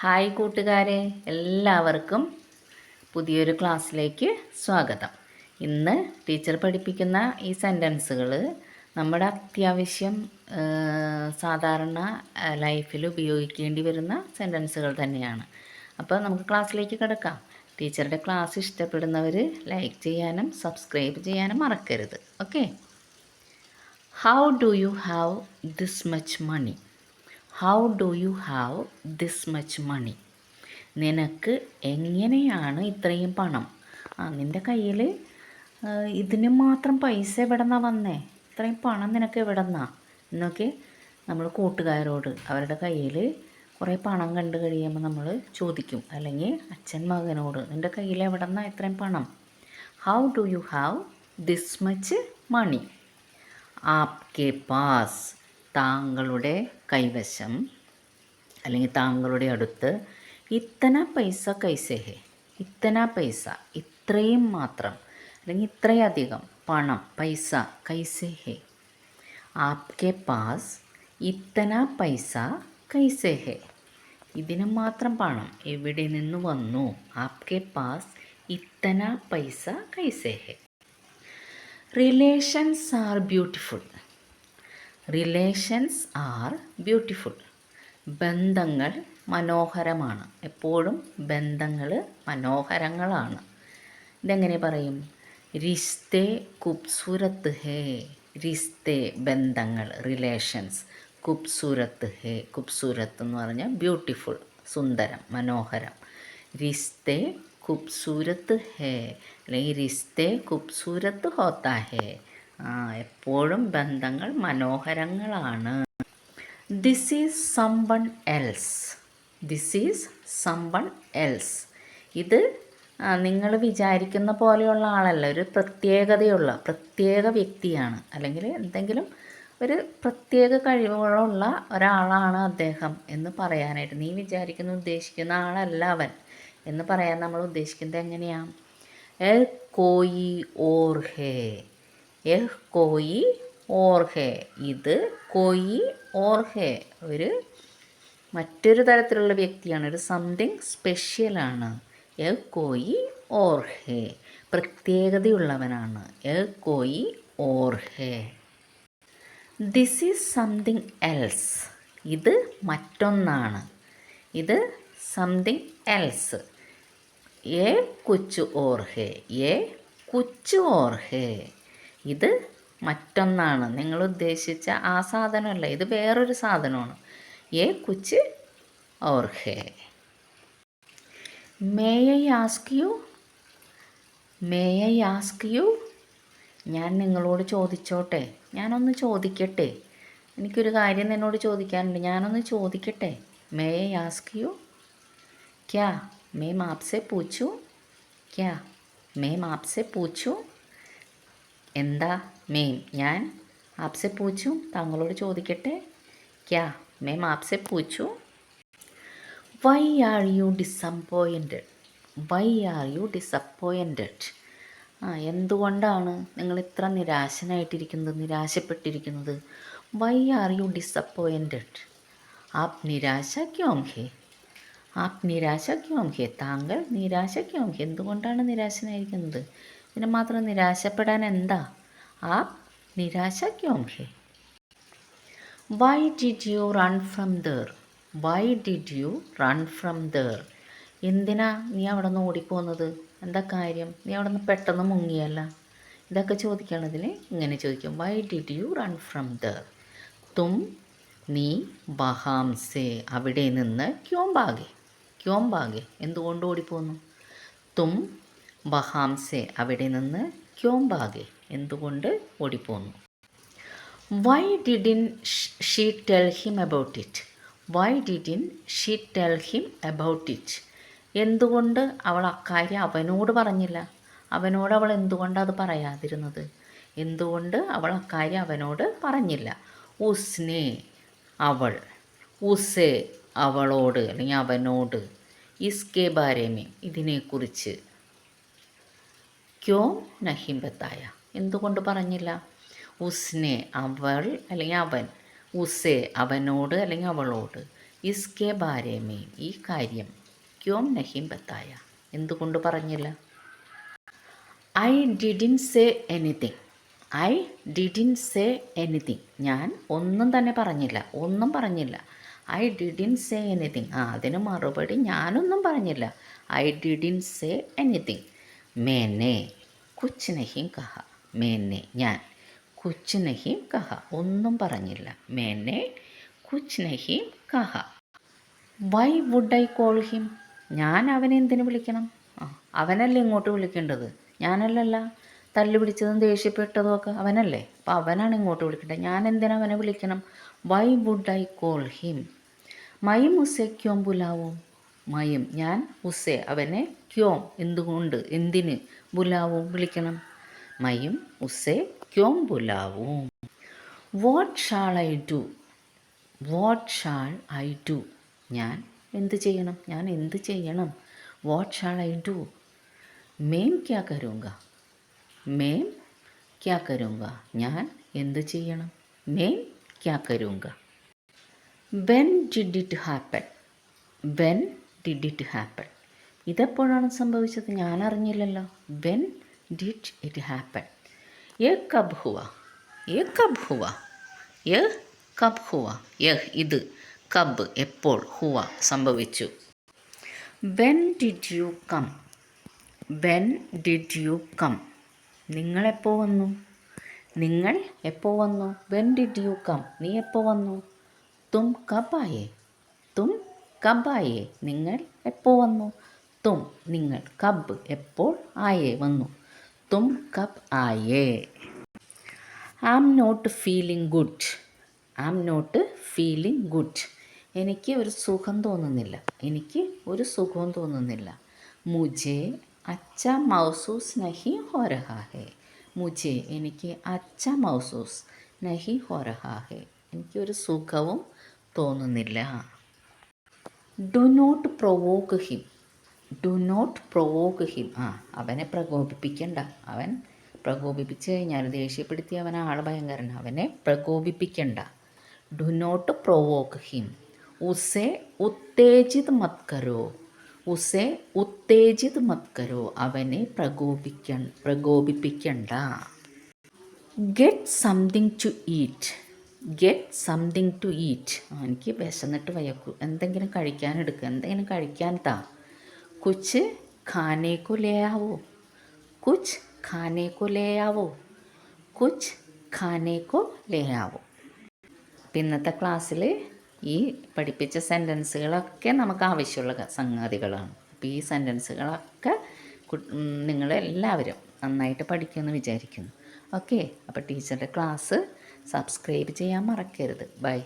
Hi കൂട്ടുകാരെ എല്ലാവർക്കും പുതിയൊരു ക്ലാസ്സിലേക്ക് സ്വാഗതം. ഇന്ന് ടീച്ചർ പഠിപ്പിക്കുന്ന ഈ സെന്റൻസുകൾ നമ്മുടെ അത്യാവശ്യം സാധാരണ ലൈഫിൽ ഉപയോഗിക്കേണ്ടി വരുന്ന സെന്റൻസുകൾ തന്നെയാണ്. അപ്പോൾ നമുക്ക് ക്ലാസ്സിലേക്ക് കിടക്കാം. ടീച്ചറുടെ ക്ലാസ് ഇഷ്ടപ്പെടുന്നവർ ലൈക്ക് ചെയ്യാനും സബ്സ്ക്രൈബ് ചെയ്യാനും മറക്കരുത്. Okay? How do you have this much money how do you have this much money നിനക്ക് എങ്ങനെയാണ് ഇത്രയും പണം? ആ നിന്റെ കയ്യിൽ ഇതിന് മാത്രം പൈസ എവിടെ നിന്നാണ് വന്നേ? ഇത്രയും പണം നിനക്ക് എവിടെ നിന്നാ എന്നൊക്കെ നമ്മൾ കൂട്ടുകാരോട് അവരുടെ കയ്യിൽ കുറേ പണം കണ്ടു കഴിയുമ്പോൾ നമ്മൾ ചോദിക്കും. അല്ലെങ്കിൽ അച്ഛൻ മകനോട് നിന്റെ കയ്യിൽ എവിടെ നിന്നാണ് ഇത്രയും പണം? How do you have this much money Aapke പാസ് താങ്കളുടെ കൈവശം അല്ലെങ്കിൽ താങ്കളുടെ അടുത്ത് ഇത്തന പൈസ കൈസേഹേ ഇത്തന പൈസ ഇത്രയും മാത്രം അല്ലെങ്കിൽ ഇത്രയധികം പണം പൈസ കൈസേഹേ. ആപ്കെ പാസ് ഇത്തന പൈസ കൈസേഹേ. ഇതിന് മാത്രം പണം എവിടെ നിന്ന് വന്നു? ആപ്കെ പാസ് ഇത്തന പൈസ കൈസേഹേ. Relations are beautiful. Relations are beautiful ബന്ധങ്ങൾ മനോഹരമാണ്. എപ്പോഴും ബന്ധങ്ങൾ മനോഹരങ്ങളാണ്. ഇതെങ്ങനെ പറയും? റിസ്തേ കുബ്സൂരത്ത് ഹേ. റിസ്തേ ബന്ധങ്ങൾ റിലേഷൻസ് കുബ്സൂരത്ത് ഹേ. കുബ്സൂരത്ത് എന്ന് പറഞ്ഞാൽ ബ്യൂട്ടിഫുൾ സുന്ദരം മനോഹരം. റിസ്തേ കുബ്സൂരത്ത് ഹേ. അല്ലെങ്കിൽ റിസ്തേ കുബ്സൂരത്ത് ഹോത്താ ഹേ. എപ്പോഴും ബന്ധങ്ങൾ മനോഹരങ്ങളാണ്. This is someone else this is someone else ഇത് നിങ്ങൾ വിചാരിക്കുന്ന പോലെയുള്ള ആളല്ല. ഒരു പ്രത്യേകതയുള്ള പ്രത്യേക വ്യക്തിയാണ്. അല്ലെങ്കിൽ എന്തെങ്കിലും ഒരു പ്രത്യേക കഴിവുകളുള്ള ഒരാളാണ് അദ്ദേഹം എന്ന് പറയാനായിട്ട്. നീ വിചാരിക്കുന്ന ഉദ്ദേശിക്കുന്ന ആളല്ല അവൻ എന്ന് പറയാൻ നമ്മൾ ഉദ്ദേശിക്കുന്നത് എങ്ങനെയാണ് എൽ കോയി ഓർ ഹേ. എഹ് കോയി ഓർഹെ. ഇത് കോയി ഓർഹെ. ഒരു മറ്റൊരു തരത്തിലുള്ള വ്യക്തിയാണ്. ഒരു സംതിങ് സ്പെഷ്യലാണ് എ കോയി ഓർഹെ. പ്രത്യേകതയുള്ളവനാണ്. എ കോയി ഓർഹെ. ദിസ് ഈസ് സംതിങ് എൽസ് ഇത് മറ്റൊന്നാണ്. ഇത് സംതിങ് എൽസ് എ കുച്ചു ഓർഹെ. ഏ കുച്ചു ഓർ ഹേ ഇത് മറ്റൊന്നാണ്. നിങ്ങൾ ഉദ്ദേശിച്ച ആ സാധനമല്ല ഇത് വേറൊരു സാധനമാണ്. ഏ കുച്ച് ഓർഹേ. May I ask you may I ask you ഞാൻ നിങ്ങളോട് ചോദിച്ചോട്ടെ. ഞാനൊന്ന് ചോദിക്കട്ടെ. എനിക്കൊരു കാര്യം നിന്നോട് ചോദിക്കാനുണ്ട്. ഞാനൊന്ന് ചോദിക്കട്ടെ. മേ ഐ ആസ്ക് യു ക്യാ മേം ആപ്സെ പൂച്ചു? ക്യാ മേം ആപ്സെ പൂച്ചു? എന്താ മേം ഞാൻ ആപ്സെ പൂച്ചു. താങ്കളോട് ചോദിക്കട്ടെ? ക്യാ മേം ആപ്സെ പൂച്ചു. Why are you disappointed why are you disappointed ആ എന്തുകൊണ്ടാണ് നിങ്ങൾ ഇത്ര നിരാശനായിട്ടിരിക്കുന്നത് നിരാശപ്പെട്ടിരിക്കുന്നത്? വൈ ആർ യു ഡിസപ്പോയിന്റഡ് ആപ് നിരാശ ക്യോം ഹേ ആപ് നിരാശ ക്യോം ഹേ താങ്കൾ നിരാശ ക്യോം ഹേ എന്തുകൊണ്ടാണ് നിരാശനായിരിക്കുന്നത്? ഇതിന് മാത്രം നിരാശപ്പെടാൻ എന്താ? ആ നിരാശ ക്യോം ഹേ why did you run from there why did you run from there എന്തിനാ നീ അവിടെ നിന്ന് ഓടിപ്പോകുന്നത് എന്താ കാര്യം? നീ അവിടെ നിന്ന് പെട്ടെന്ന് മുങ്ങിയല്ല? ഇതൊക്കെ ചോദിക്കണതിൽ ഇങ്ങനെ ചോദിക്കും. Why did you run from there തും നീ ബഹാംസേ അവിടെ നിന്ന് ക്യോംബാകെ ക്യോംബാകെ എന്തുകൊണ്ട് ഓടിപ്പോന്നു? തും വഹാംസെ അവിടെ നിന്ന് ക്യോം ബാഗെ എന്തുകൊണ്ട് ഓടിപ്പോന്നു? Why didn't she tell him about it why didn't she tell him about it എന്തുകൊണ്ട് അവൾ അക്കാര്യം അവനോട് പറഞ്ഞില്ല? അവനോട് അവൾ എന്തുകൊണ്ട് അത് പറയാതിരുന്നത്? എന്തുകൊണ്ട് അവൾ അക്കാര്യം അവനോട് പറഞ്ഞില്ല? ഉസ്നെ അവൾ ഉസെ അവളോട് അല്ലെങ്കിൽ അവനോട് ഇസ്കെ ബാരേമേ ഇതിനെക്കുറിച്ച് ക്യോം നഹിംബത്തായ? എന്തുകൊണ്ട് പറഞ്ഞില്ല? ഉസ്നെ അവൾ അല്ലെങ്കിൽ അവൻ ഉസെ അവനോട് അല്ലെങ്കിൽ അവളോട്. ഇസ്കെ ബാരേമേ ഈ കാര്യം ക്യോം നഹിംബത്തായ? എന്തുകൊണ്ട് പറഞ്ഞില്ല? I didn't say anything. I didn't say anything. ഞാൻ ഒന്നും തന്നെ പറഞ്ഞില്ല. ഒന്നും പറഞ്ഞില്ല. I didn't say anything. ആ അതിന് മറുപടി ഞാനൊന്നും പറഞ്ഞില്ല. I didn't say anything. മേനെ. കുച്ച് നഹീം കഹ. മേന്നെ ഞാൻ. കുച്ച് നഹീം കഹ. ഒന്നും പറഞ്ഞില്ല. മേന്നെ കുച്ച് നഹീം കഹ. Why would I call him ഞാൻ അവനെ എന്തിനു വിളിക്കണം? അവനല്ലേ ഇങ്ങോട്ട് വിളിക്കേണ്ടത്? ഞാനല്ലല്ല. തല്ലു പിടിച്ചതും ദേഷ്യപ്പെട്ടതും ഒക്കെ അവനല്ലേ. അപ്പം അവനാണ് ഇങ്ങോട്ട് വിളിക്കേണ്ടത്. ഞാൻ എന്തിനാ അവനെ വിളിക്കണം? Why would I call him മയും ഉസേ ക്യോം പുലാവോ? മയും. ഞാൻ ഉസേ അവനെ ക്യോം. എന്തുകൊണ്ട്? എന്തിന്? ബുലാവും വിളിക്കണം. മയും ഉസെ ക്യോം ബുലാവും what shall I do? What shall I do? ഞാൻ എന്ത് ചെയ്യണം? ഞാൻ എന്ത് ചെയ്യണം? What shall I do? മേം ക്യാ കരൂങ്ക മേം ക്യാ കരൂങ്ക ഞാൻ എന്ത് ചെയ്യണം? മേം ക്യാ കരൂങ്ക when did it happen when did it happen ഇതെപ്പോഴാണ് സംഭവിച്ചത്? ഞാൻ അറിഞ്ഞില്ലല്ലോ വെൻ ഡിഡ് ഇറ്റ് ഹാപ്പൻ എ കബ് ഹുവ. എ കബ് ഹുവ. എ കബ് ഹുവ. യഹ് ഇത് കബ് എപ്പോൾ ഹുവ സംഭവിച്ചു? When did you come when did you come നിങ്ങളെപ്പോൾ വന്നു? നിങ്ങൾ എപ്പോൾ വന്നു? വെൻ ഡിഡ് യു കം നീ എപ്പോൾ വന്നു? തും കബായേ. തും കബായേ. നിങ്ങൾ എപ്പോൾ വന്നു? തും. നിങ്ങൾ കബ് എപ്പോൾ ആയേ വന്നു? തും കബ് ആയേ. I am not feeling good I am not feeling good എനിക്ക് ഒരു സുഖം തോന്നുന്നില്ല. എനിക്ക് ഒരു സുഖവും തോന്നുന്നില്ല. മുജെ അച്ച മൗസൂസ് നഹി ഹോരഹാഹേ. മുജെ എനിക്ക് അച്ച മൗസൂസ് നഹി ഹോരഹാഹേ. എനിക്കൊരു സുഖവും തോന്നുന്നില്ല. Do not provoke him do not provoke him ആ അവനെ പ്രകോപിപ്പിക്കണ്ട. അവൻ പ്രകോപിപ്പിച്ച് കഴിഞ്ഞാൽ ദേഷ്യപ്പെടുത്തി അവൻ ആൾ ഭയങ്കരൻ. അവനെ പ്രകോപിപ്പിക്കണ്ട. ഡു നോട്ട് പ്രൊവോക്ക് ഹിം ഉസെ ഉത്തേജിത് മത്കരോ ഉസെ ഉത്തേജിത് മത്കരോ അവനെ പ്രകോപിക്ക പ്രകോപിപ്പിക്കണ്ട. Get something to eat get something to eat എനിക്ക് വിശന്നിട്ട് വയക്കൂ എന്തെങ്കിലും കഴിക്കാൻ എടുക്കുക എന്തെങ്കിലും കഴിക്കാൻ താ. കുച്ച് ഖാനേക്കു ലേ ആവോ കുച്ച് ഖാനേക്കു ലേ ആവോ കുച്ച് ഖാനേക്കു ലേ ആവോ ഇന്നത്തെ ക്ലാസ്സിൽ ഈ പഠിപ്പിച്ച സെന്റൻസുകളൊക്കെ നമുക്ക് ആവശ്യമുള്ള സംഗതികളാണ്. അപ്പോൾ ഈ സെന്റൻസുകളൊക്കെ നിങ്ങളെല്ലാവരും നന്നായിട്ട് പഠിക്കുമെന്ന് വിചാരിക്കുന്നു. ഓക്കെ അപ്പോൾ ടീച്ചറുടെ ക്ലാസ് സബ്സ്ക്രൈബ് ചെയ്യാൻ മറക്കരുത്. ബൈ